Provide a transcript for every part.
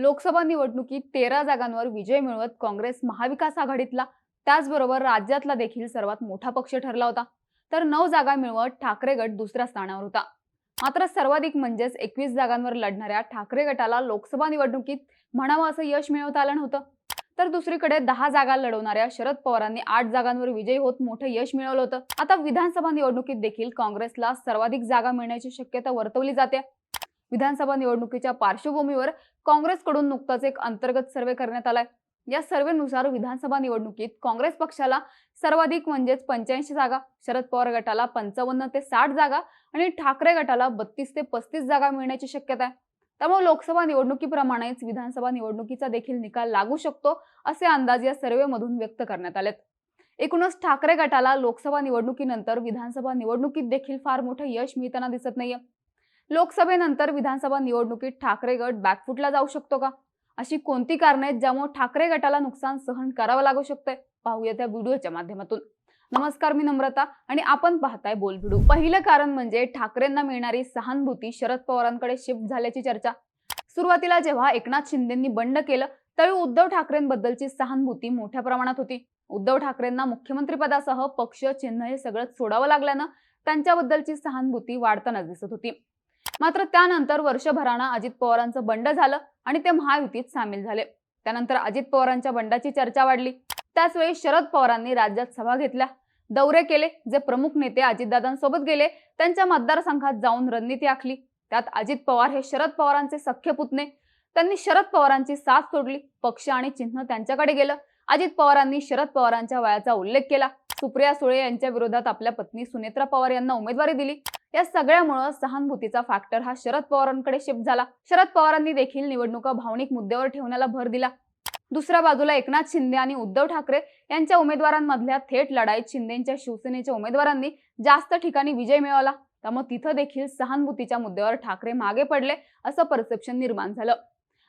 लोकसभा निवडणुकीत तेरा जागांवर विजय मिळवत काँग्रेस महाविकास आघाडीतला. त्याचबरोबर राज्यातला देखील सर्वात मोठा पक्ष ठरला होता. तर नऊ जागा मिळवत ठाकरे गट दुसऱ्या स्थानावर होता. मात्र सर्वाधिक म्हणजेच एकवीस जागांवर लढणाऱ्या ठाकरे गटाला लोकसभा निवडणुकीत म्हणावं असं यश मिळवता आलं नव्हतं. तर दुसरीकडे दहा जागा लढवणाऱ्या शरद पवारांनी आठ जागांवर विजय होत मोठं यश मिळवलं होतं. आता विधानसभा निवडणुकीत देखील काँग्रेसला सर्वाधिक जागा मिळण्याची शक्यता वर्तवली जाते. विधानसभा निवडणुकीच्या पार्श्वभूमीवर काँग्रेसकडून नुकताच एक अंतर्गत सर्वे करण्यात आलाय. या सर्वेनुसार विधानसभा निवडणुकीत काँग्रेस पक्षाला सर्वाधिक म्हणजेच पंच्याऐंशी जागा शरद पवार गटाला पंचावन्न ते साठ जागा आणि ठाकरे गटाला बत्तीस ते पस्तीस जागा मिळण्याची शक्यता आहे. त्यामुळे लोकसभा निवडणुकीप्रमाणेच विधानसभा निवडणुकीचा देखील निकाल लागू शकतो असे अंदाज या सर्वेमधून व्यक्त करण्यात आलेत. एकूणच ठाकरे गटाला लोकसभा निवडणुकीनंतर विधानसभा निवडणुकीत देखील फार मोठं यश मिळताना दिसत नाहीये. लोकसभेनंतर विधानसभा निवडणुकीत ठाकरे गट बॅकफुटला जाऊ शकतो का? अशी कोणती कारणं आहेत ज्यामुळे ठाकरे गटाला नुकसान सहन करावं लागू शकतंय? पाहूया त्या व्हिडिओच्या माध्यमातून. नमस्कार मी नम्रता आणि आपण पाहताय बोल भिडू पहिलं कारण म्हणजे ठाकरेंना मिळणारी सहानुभूती शरद पवारांकडे शिफ्ट झाल्याची चर्चा. सुरुवातीला जेव्हा एकनाथ शिंदेंनी बंड केलं त्यावेळी उद्धव ठाकरेंबद्दलची सहानुभूती मोठ्या प्रमाणात होती. उद्धव ठाकरेंना मुख्यमंत्रीपदासह पक्ष चिन्ह हे सगळं सोडावं लागल्यानं त्यांच्याबद्दलची सहानुभूती वाढताना दिसत होती. मात्र त्यानंतर वर्षभरानं अजित पवारांचं बंड झालं आणि ते महायुतीत सामील झाले. त्यानंतर अजित पवारांच्या बंडाची चर्चा वाढली. त्याचवेळी शरद पवारांनी राज्यात सभा घेतल्या. दौरे केले जे प्रमुख नेते अजितदादांसोबत गेले त्यांच्या मतदारसंघात जाऊन रणनीती आखली. त्यात अजित पवार हे शरद पवारांचे सख्य पुतणे. त्यांनी शरद पवारांची साथ सोडली पक्ष आणि चिन्ह त्यांच्याकडे गेलं. अजित पवारांनी शरद पवारांच्या वयाचा उल्लेख केला. सुप्रिया सुळे यांच्या विरोधात आपल्या पत्नी सुनेत्रा पवार यांना उमेदवारी दिली. या सगळ्यामुळं सहानुभूतीचा फॅक्टर हा शरद पवारांकडे शिफ्ट झाला. शरद पवारांनी देखील निवडणुका भावनिक मुद्द्यावर ठेवण्याला भर दिला. दुसऱ्या बाजूला एकनाथ शिंदे आणि उद्धव ठाकरे यांच्या उमेदवारांमधल्या थेट लढाईत शिंदेच्या शिवसेनेच्या उमेदवारांनी जास्त ठिकाणी विजय मिळवला. त्यामुळे तिथं देखील सहानुभूतीच्या मुद्द्यावर ठाकरे मागे पडले असं परसेप्शन निर्माण झालं.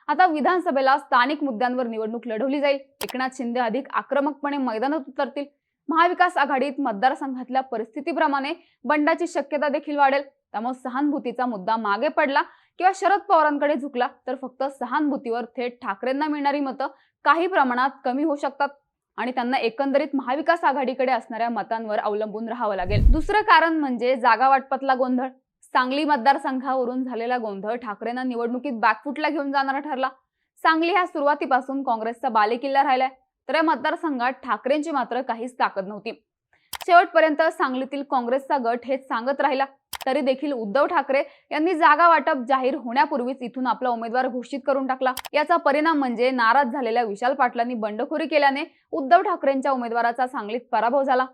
आता विधानसभेला स्थानिक मुद्द्यांवर निवडणूक लढवली जाईल. एकनाथ शिंदे अधिक आक्रमकपणे मैदानात उतरतील. महाविकास आघाडीत मतदारसंघातल्या परिस्थितीप्रमाणे बंडाची शक्यता देखील वाढेल. त्यामुळे सहानुभूतीचा मुद्दा मागे पडला किंवा शरद पवारांकडे झुकला तर फक्त सहानुभूतीवर थेट ठाकरेंना मिळणारी मतं काही प्रमाणात कमी होऊ शकतात आणि त्यांना एकंदरीत महाविकास आघाडीकडे असणाऱ्या मतांवर अवलंबून राहावं लागेल. दुसरं कारण म्हणजे जागा वाटपातला गोंधळ. सांगली मतदारसंघावरून झालेला गोंधळ ठाकरेंना निवडणुकीत बॅकफुटला घेऊन जाणारा ठरला. सांगली ह्या सुरुवातीपासून काँग्रेसचा बालेकिल्ला राहिलाय. तर या मतदारसंघात ठाकरेंची मात्र काहीच ताकद नव्हती. शेवटपर्यंत सांगलीतील काँग्रेसचा गट हेच सांगत राहिला. तरी देखील उद्धव ठाकरे यांनी जागा वाटप जाहीर होण्यापूर्वीच इथून आपला उमेदवार घोषित करून टाकला. याचा परिणाम म्हणजे नाराज झालेल्या विशाल पाटलांनी बंडखोरी केल्याने उद्धव ठाकरेंच्या उमेदवाराचा सांगलीत पराभव झाला.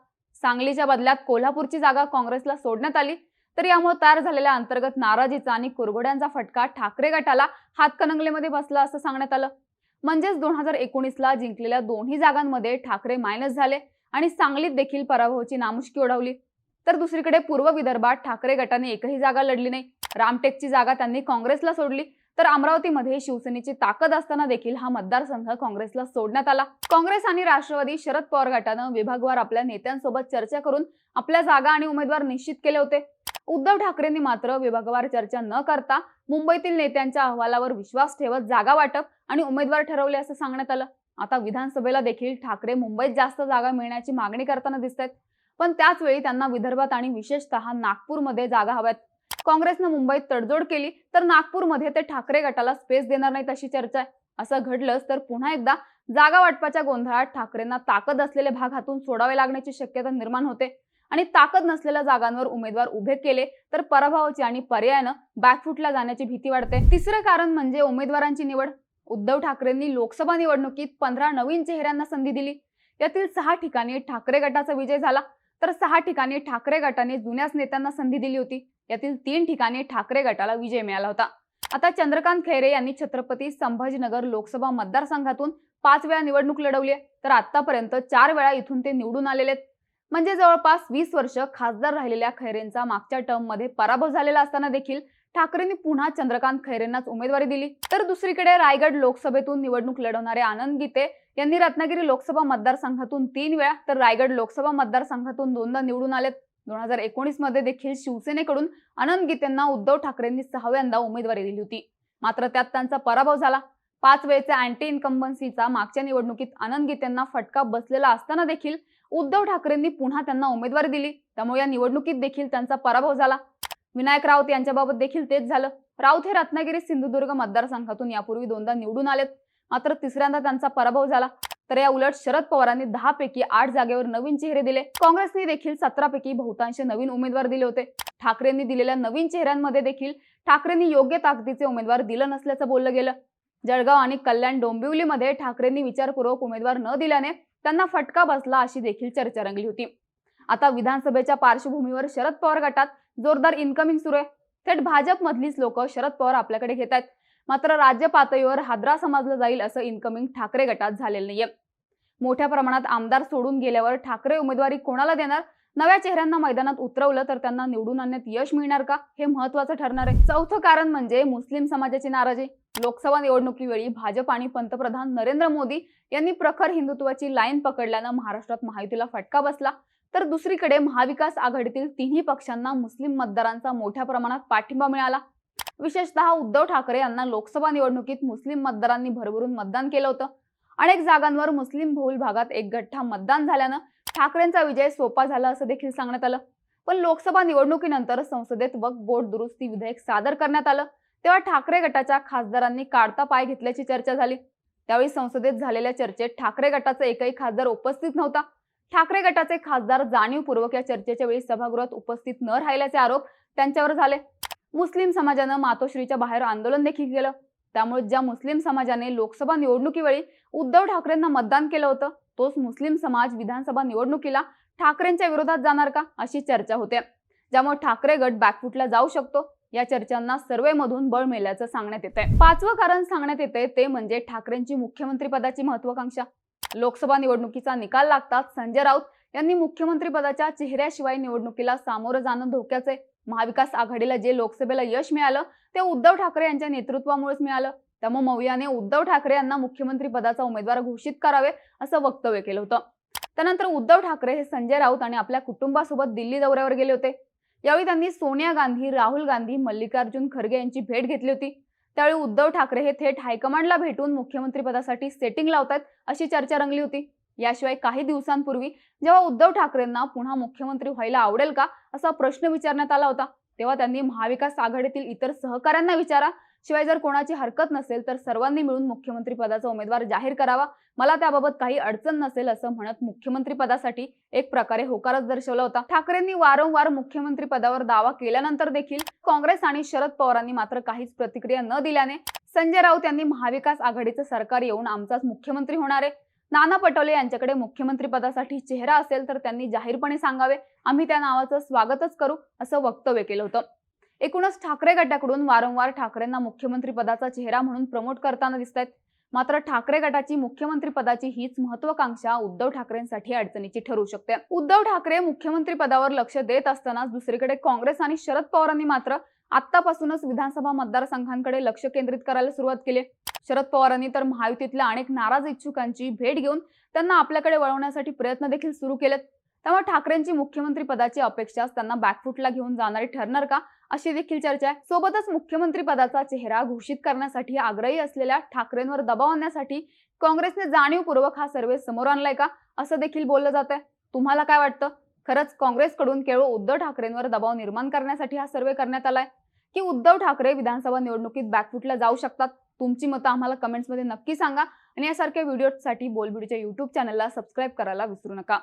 सांगलीच्या बदल्यात कोल्हापूरची जागा काँग्रेसला सोडण्यात आली. तर यामुळे तयार झालेल्या अंतर्गत नाराजीचा आणि कुरघोड्यांचा फटका ठाकरे गटाला हातकणंगलेमध्ये बसला असं सांगण्यात आलं. म्हणजेच दोन हजार एकोणीसला जिंकलेल्या दोन्ही जागांमध्ये ठाकरे मायनस झाले आणि सांगलीत देखील पराभवाची नामुष्की ओढवली. तर दुसरीकडे पूर्व विदर्भात ठाकरे गटाने एकही जागा लढली नाही. रामटेकची जागा त्यांनी काँग्रेसला सोडली. तर अमरावतीमध्ये शिवसेनेची ताकद असताना देखील हा मतदारसंघ काँग्रेसला सोडण्यात आला. काँग्रेस आणि राष्ट्रवादी शरद पवार गटानं विभागवार आपल्या नेत्यांसोबत चर्चा करून आपल्या जागा आणि उमेदवार निश्चित केले होते. उद्धव ठाकरेंनी मात्र विभागवार चर्चा न करता मुंबईतील नेत्यांच्या अहवालावर विश्वास ठेवत जागा वाटप आणि उमेदवार ठरवले असं सांगण्यात आलं. आता विधानसभेला देखील ठाकरे मुंबईत जास्त जागा मिळण्याची मागणी करताना दिसत आहेत पण त्याच वेळी त्यांना विदर्भात आणि विशेषतः नागपूरमध्ये जागा हव्यात. काँग्रेसनं मुंबईत तडजोड केली तर नागपूरमध्ये ते ठाकरे गटाला स्पेस देणार नाहीत अशी चर्चा आहे. असं घडलंच तर पुन्हा एकदा जागा वाटपाच्या गोंधळात ठाकरेंना ताकद असलेले भाग हातून सोडावे लागण्याची शक्यता निर्माण होते. आणि ताकद नसलेल्या जागांवर उमेदवार उभे केले तर पराभवाची आणि पर्यायानं बॅकफुटला जाण्याची भीती वाढते. तिसरं कारण म्हणजे उमेदवारांची निवड. उद्धव ठाकरेंनी लोकसभा निवडणुकीत पंधरा नवीन चेहऱ्यांना संधी दिली. यातील सहा ठिकाणी ठाकरे गटाचा विजय झाला. तर सहा ठिकाणी ठाकरे गटाने जुन्याच नेत्यांना संधी दिली होती. यातील तीन ठिकाणी ठाकरे गटाला विजय मिळाला होता. आता चंद्रकांत खैरे यांनी छत्रपती संभाजीनगर लोकसभा मतदारसंघातून पाच वेळा निवडणूक लढवली आहे. तर आतापर्यंत चार वेळा इथून ते निवडून आलेले आहेत. म्हणजे जवळपास वीस वर्ष खासदार राहिलेल्या खैरेंचा मागच्या टर्ममध्ये पराभव झालेला असताना देखील ठाकरेंनी पुन्हा चंद्रकांत खैरेंनाच उमेदवारी दिली. तर दुसरीकडे रायगड लोकसभेतून निवडणूक लढवणारे आनंद गीते यांनी रत्नागिरी लोकसभा मतदारसंघातून तीन वेळा तर रायगड लोकसभा मतदारसंघातून दोनदा निवडून आलेत. दोन हजार एकोणीसमध्ये देखील शिवसेनेकडून आनंद गीतेंना उद्धव ठाकरेंनी सहाव्यांदा उमेदवारी दिली होती. मात्र त्यात त्यांचा पराभव झाला. पाच वेळेचा अँटी इन्कम्बन्सीचा मागच्या निवडणुकीत आनंद गीतेंना फटका बसलेला असताना देखील उद्धव ठाकरेंनी पुन्हा त्यांना उमेदवारी दिली. त्यामुळे या निवडणुकीत देखील त्यांचा पराभव झाला. विनायक राऊत यांच्याबाबत देखील तेच झालं. राऊत हे रत्नागिरी सिंधुदुर्ग मतदारसंघातून यापूर्वी दोनदा निवडून आलेत. मात्र तिसऱ्यांदा त्यांचा पराभव झाला. तर या उलट शरद पवारांनी दहा पैकी आठ जागेवर नवीन चेहरे दिले. काँग्रेसने देखील सतरा पैकी बहुतांश नवीन उमेदवार दिले होते. ठाकरेंनी दिलेल्या नवीन चेहऱ्यांमध्ये देखील ठाकरेंनी योग्य ताकदीचे उमेदवार दिलं नसल्याचं बोललं गेलं. जळगाव आणि कल्याण डोंबिवलीमध्ये ठाकरेंनी विचारपूर्वक उमेदवार न दिल्याने त्यांना फटका बसला अशी देखील चर्चा रंगली होती. आता विधानसभेच्या पार्श्वभूमीवर शरद पवार गटात जोरदार इन्कमिंग सुरू आहे. थेट भाजपमधलीच लोक शरद पवार आपल्याकडे घेत आहेत. मात्र राज्य पातळीवर हादरा समजलं जाईल असं इन्कमिंग ठाकरे गटात झालेलं नाहीये. मोठ्या प्रमाणात आमदार सोडून गेल्यावर ठाकरे उमेदवारी कोणाला देणार? नव्या चेहऱ्यांना मैदानात उतरवलं तर त्यांना निवडून आणण्यात यश मिळणार का? हे महत्वाचं ठरणार आहे. चौथं कारण म्हणजे मुस्लिम समाजाची नाराजी. लोकसभा निवडणुकीवेळी भाजप आणि पंतप्रधान नरेंद्र मोदी यांनी प्रखर हिंदुत्वाची लाईन पकडल्यानं महाराष्ट्रात महायुतीला फटका बसला. तर दुसरीकडे महाविकास आघाडीतील तिन्ही पक्षांना मुस्लिम मतदारांचा मोठ्या प्रमाणात पाठिंबा मिळाला. विशेषतः उद्धव ठाकरे यांना लोकसभा निवडणुकीत मुस्लिम मतदारांनी भरभरून मतदान केलं होतं. अनेक जागांवर मुस्लिम बहुल भागात एक गठ्ठा मतदान झाल्यानं ठाकरेंचा विजय सोपा झाला असं देखील सांगण्यात आलं. पण लोकसभा निवडणुकीनंतर संसदेत वक्फ बोर्ड दुरुस्ती विधेयक सादर करण्यात आलं. तेव्हा ठाकरे गटाच्या खासदारांनी काढता पाय घेतल्याची चर्चा झाली. त्यावेळी संसदेत झालेल्या चर्चेत ठाकरे गटाचा एकही खासदार उपस्थित नव्हता. ठाकरे गटाचे खासदार जाणीवपूर्वक या चर्चेच्या वेळी सभागृहात उपस्थित न राहिल्याचे आरोप त्यांच्यावर झाले. मुस्लिम समाजानं मातोश्रीच्या बाहेर आंदोलन देखील केलं. त्यामुळे ज्या मुस्लिम समाजाने लोकसभा निवडणुकीवेळी उद्धव ठाकरेंना मतदान केलं होतं तोच मुस्लिम समाज विधानसभा निवडणुकीला ठाकरेंच्या विरोधात जाणार का? अशी चर्चा होते. ज्यामुळे ठाकरे गट बॅकफुटला जाऊ शकतो. या चर्चांना सर्वेमधून बळ मिळाल्याचं सांगण्यात येत आहे पाचवं कारण सांगण्यात येते ते म्हणजे ठाकरेंची मुख्यमंत्री पदाची महत्वाकांक्षा. लोकसभा निवडणुकीचा निकाल लागताच संजय राऊत यांनी मुख्यमंत्री पदाच्या चेहऱ्याशिवाय निवडणुकीला सामोरं जाणं धोक्याचे महाविकास आघाडीला जे लोकसभेला यश मिळालं ते उद्धव ठाकरे यांच्या नेतृत्वामुळेच मिळालं. त्यामुळे मौयाने उद्धव ठाकरे यांना मुख्यमंत्री पदाचा उमेदवार घोषित करावे असं वक्तव्य केलं होतं. त्यानंतर उद्धव ठाकरे हे संजय राऊत आणि आपल्या कुटुंबासोबत दिल्ली दौऱ्यावर गेले होते. यावेळी त्यांनी सोनिया गांधी राहुल गांधी मल्लिकार्जुन खरगे यांची भेट घेतली होती. त्यावेळी उद्धव ठाकरे हे थेट हायकमांडला भेटून मुख्यमंत्री पदासाठी सेटिंग लावतात अशी चर्चा रंगली होती. याशिवाय काही दिवसांपूर्वी जेव्हा उद्धव ठाकरेंना पुन्हा मुख्यमंत्री व्हायला आवडेल का असा प्रश्न विचारण्यात आला होता तेव्हा त्यांनी महाविकास आघाडीतील इतर सहकाऱ्यांना विचारा शिवाय जर कोणाची हरकत नसेल तर सर्वांनी मिळून मुख्यमंत्री पदाचा उमेदवार जाहीर करावा. मला त्याबाबत काही अडचण नसेल असं म्हणत मुख्यमंत्री पदासाठी एक प्रकारे होकारच दर्शवला होता. ठाकरेंनी वारंवार मुख्यमंत्री पदावर दावा केल्यानंतर देखील काँग्रेस आणि शरद पवारांनी मात्र काहीच प्रतिक्रिया न दिल्याने संजय राऊत यांनी महाविकास आघाडीचं सरकार येऊन आमचाच मुख्यमंत्री होणार आहे. नाना पटोले यांच्याकडे मुख्यमंत्री पदासाठी चेहरा असेल तर त्यांनी जाहीरपणे सांगावे. आम्ही त्या नावाचं स्वागतच करू असं वक्तव्य केलं होतं. एकूणच ठाकरे गटाकडून वारंवार ठाकरेंना मुख्यमंत्री पदाचा चेहरा म्हणून प्रमोट करताना दिसत आहेत मात्र ठाकरे गटाची मुख्यमंत्री पदाची हीच महत्वाकांक्षा उद्धव ठाकरेंसाठी अडचणीची ठरू शकते. उद्धव ठाकरे मुख्यमंत्री पदावर लक्ष देत असतानाच दुसरीकडे काँग्रेस आणि शरद पवारांनी मात्र आतापासूनच विधानसभा मतदारसंघांकडे लक्ष केंद्रित करायला सुरुवात केली शरद पवारांनी तर महायुतीतल्या अनेक नाराज इच्छुकांची भेट घेऊन त्यांना आपल्याकडे वळवण्यासाठी प्रयत्न देखील सुरू केलेत. त्यामुळे ठाकरेंची मुख्यमंत्री पदाची अपेक्षा त्यांना बॅकफुटला घेऊन जाणारी ठरणार का? अशी देखील चर्चा आहे. सोबतच मुख्यमंत्री पदाचा चेहरा घोषित करण्यासाठी आग्रही असलेल्या ठाकरेंवर दबाव आणण्यासाठी काँग्रेसने जाणीवपूर्वक हा सर्वे समोर आणलाय का? असं देखील बोललं जात आहे तुम्हाला काय वाटतं? खरंच काँग्रेसकडून केवळ उद्धव ठाकरेंवर दबाव निर्माण करण्यासाठी हा सर्वे करण्यात आलाय? की उद्धव ठाकरे विधानसभा निवडणुकीत बॅकफुटला जाऊ शकतात? तुमची मतं आम्हाला कमेंट्समध्ये नक्की सांगा. आणि यासारख्या व्हिडिओसाठी बोलबिडीच्या युट्यूब चॅनलला सबस्क्राईब करायला विसरू नका.